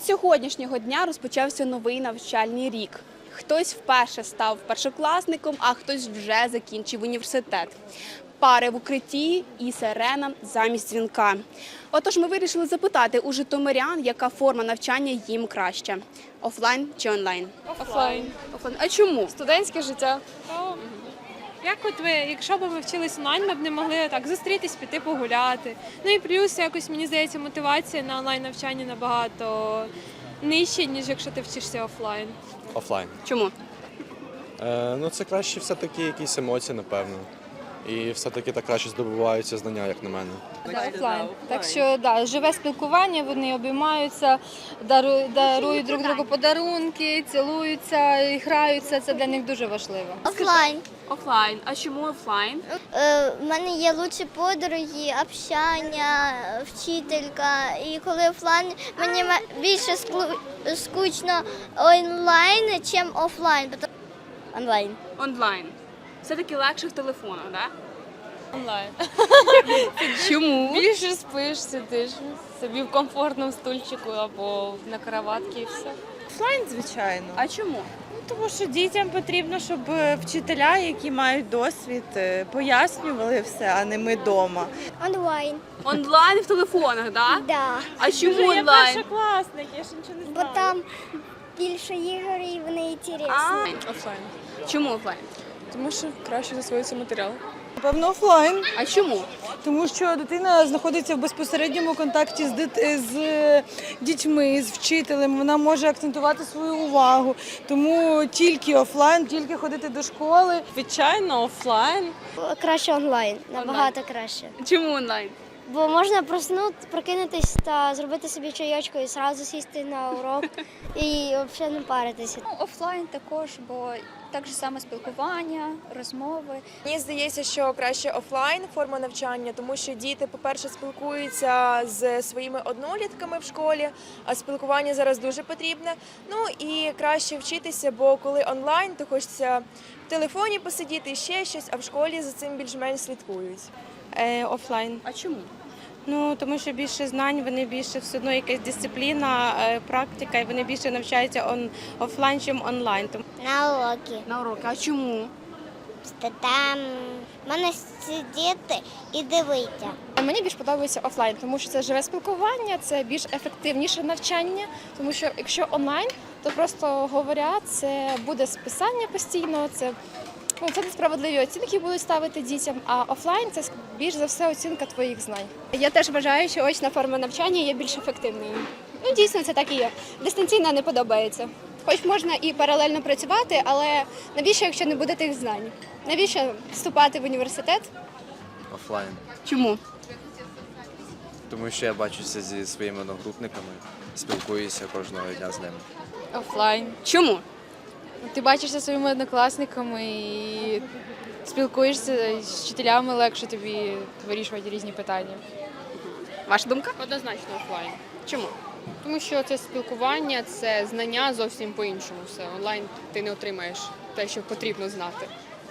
Від сьогоднішнього дня розпочався новий навчальний рік. Хтось вперше став першокласником, а хтось вже закінчив університет. Пари в укритті і сирена замість дзвінка. Отож, ми вирішили запитати у житомирян, яка форма навчання їм краще: офлайн чи онлайн? Офлайн. Офлайн. А чому? Студентське життя. Як от ви, якщо б ми вчились онлайн, ми б не могли так зустрітись, піти погуляти. Ну і плюс якось мені здається, мотивація на онлайн навчання набагато нижча, ніж якщо ти вчишся офлайн. Офлайн. Чому? Е, ну це краще все-таки якісь емоції, напевно. І все-таки так краще здобуваються знання, як на мене. офлайн. Так що да, живе спілкування, вони обіймаються, дару- дарують друг другу подарунки, цілуються, і граються. Це для них дуже важливо. Офлайн. Офлайн. А чому офлайн? Е, в мене є лучші подруги, общання, вчителька. І коли офлайн, мені ме- більше склу- скучно онлайн, ніж офлайн. Онлайн. Онлайн. Все-таки легше в телефонах, так? Онлайн. Чому? Більше спиш, сидиш собі в комфортному стульчику або на кроватці і все. Офлайн, звичайно. А чому? Ну, тому що дітям потрібно, щоб е, вчителя, які мають досвід, е, пояснювали все, а не ми вдома. Онлайн. Онлайн в телефонах, так? Да. А чому Я онлайн? першокласник, я ж нічого не Бо там більше ігор і вони інтересні. Офлайн. чому офлайн? Тому що краще засвоюється матеріал. Напевно, офлайн, А чому? тому що дитина знаходиться в безпосередньому контакті з, дит... з е, дітьми, з вчителем. Вона може акцентувати свою увагу. Тому тільки офлайн, тільки ходити до школи. Звичайно, офлайн. Краще онлайн, набагато краще. Чому онлайн? Бо можна проснути, прокинутись та зробити собі чайочку і одразу сісти на урок і взагалі не паритися. Ну, офлайн також, бо так же саме спілкування, розмови. Мені здається, що краще офлайн форма навчання, тому що діти, по-перше, спілкуються з своїми однолітками в школі, а спілкування зараз дуже потрібне. Ну і краще вчитися, бо коли онлайн, то хочеться телефоні посидіти ще щось, а в школі за цим більш-менш слідкують. Е, офлайн. А чому? Ну тому що більше знань, вони більше все одно якась дисципліна, е, практика, і вони більше навчаються он офлайн, чим онлайн. Тому На уроки. На уроки. А чому? Там мене сидіти і дивитися. Мені більш подобається офлайн, тому що це живе спілкування, це більш ефективніше навчання. Тому що якщо онлайн, то просто говорять, це буде списання постійно, це. Ну, це несправедливі оцінки будуть ставити дітям, а офлайн це більш за все оцінка твоїх знань. Я теж вважаю, що очна форма навчання є більш ефективною. Ну, дійсно, це так і є. Дистанційна не подобається. Хоч можна і паралельно працювати, але навіщо, якщо не буде тих знань? Навіщо вступати в університет? Офлайн. Чому? Тому що я бачуся зі своїми одногрупниками, спілкуюся кожного дня з ними. Офлайн. Чому? Ти бачишся зі своїми однокласниками і спілкуєшся з вчителями, легше тобі вирішувати різні питання. Ваша думка? Однозначно офлайн. Чому? Тому що це спілкування, це знання зовсім по-іншому. Все онлайн ти не отримаєш те, що потрібно знати.